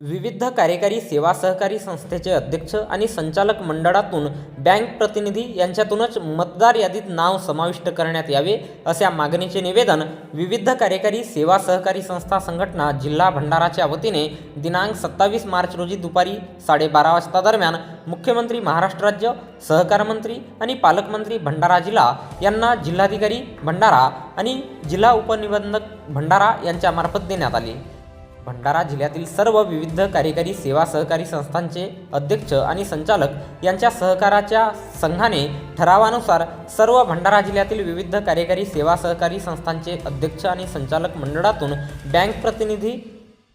विविध कार्यकारी सेवा सहकारी संस्थेचे अध्यक्ष आणि संचालक मंडळातून बँक प्रतिनिधी यांच्यातूनच मतदार यादीत नाव समाविष्ट करण्यात यावे अशा मागणीचे निवेदन विविध कार्यकारी सेवा सहकारी संस्था संघटना जिल्हा भंडाराच्या वतीने दिनांक सत्तावीस मार्च रोजी दुपारी साडेबारा वाजता दरम्यान मुख्यमंत्री महाराष्ट्र राज्य सहकार मंत्री आणि पालकमंत्री भंडारा जिल्हा यांना जिल्हाधिकारी भंडारा आणि जिल्हा उपनिबंधक भंडारा यांच्यामार्फत देण्यात आली. भंडारा जिल्ह्यातील सर्व विविध कार्यकारी सेवा सहकारी संस्थांचे अध्यक्ष आणि संचालक यांच्या सहकाराच्या संघाने ठरावानुसार सर्व भंडारा जिल्ह्यातील विविध कार्यकारी सेवा सहकारी संस्थांचे अध्यक्ष आणि संचालक मंडळातून बँक प्रतिनिधी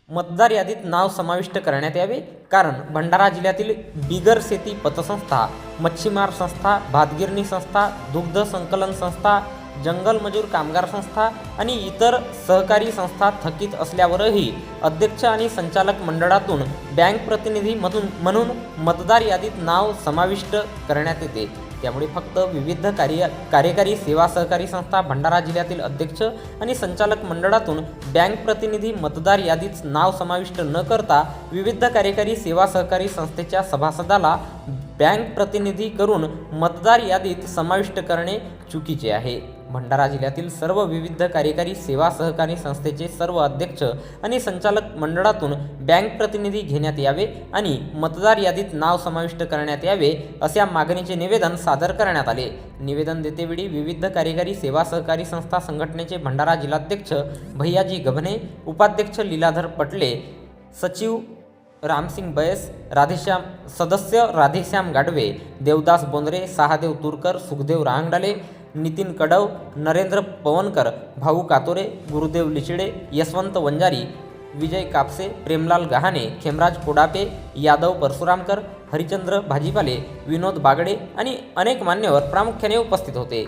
मतदार यादीत नाव समाविष्ट करण्यात यावे. कारण भंडारा जिल्ह्यातील बिगर शेती पतसंस्था मच्छीमार संस्था भातगिरणी संस्था दुग्ध संकलन संस्था जंगल मजूर कामगार संस्था आणि इतर सहकारी संस्था थकीत असल्यावरही अध्यक्ष आणि संचालक मंडळातून बँक प्रतिनिधी मधून म्हणून मतदार यादीत नाव समाविष्ट करण्यात येते. त्यामुळे फक्त विविध कार्य कार्यकारी सेवा सहकारी संस्था भंडारा जिल्ह्यातील अध्यक्ष आणि संचालक मंडळातून बँक प्रतिनिधी मतदार यादीत नाव समाविष्ट न करता विविध कार्यकारी सेवा सहकारी संस्थेच्या सभासदाला बँक प्रतिनिधी करून मतदार यादीत समाविष्ट करणे चुकीचे आहे. भंडारा जिल्ह्यातील सर्व विविध कार्यकारी सेवा सहकारी संस्थेचे सर्व अध्यक्ष आणि संचालक मंडळातून बँक प्रतिनिधी घेण्यात यावे आणि मतदार यादीत नाव समाविष्ट करण्यात यावे अशा मागणीचे निवेदन सादर करण्यात आले. निवेदन देतेवेळी विविध कार्यकारी सेवा सहकारी संस्था संघटनेचे भंडारा जिल्हाध्यक्ष भैयाजी गभने उपाध्यक्ष लीलाधर पटले सचिव रामसिंग बैस राधेश्याम सदस्य राधेश्याम गाडवे देवदास बोंद्रे सहादेव तुरकर सुखदेव रांगडाले नितीन कडव नरेंद्र पवनकर भाऊ कातोरे गुरुदेव लिचिडे यशवंत वंजारी विजय कापसे प्रेमलाल गहाणे खेमराज कोडापे यादव परशुरामकर हरिचंद्र भाजीपाले विनोद बागडे आणि अनेक मान्यवर प्रामुख्याने उपस्थित होते.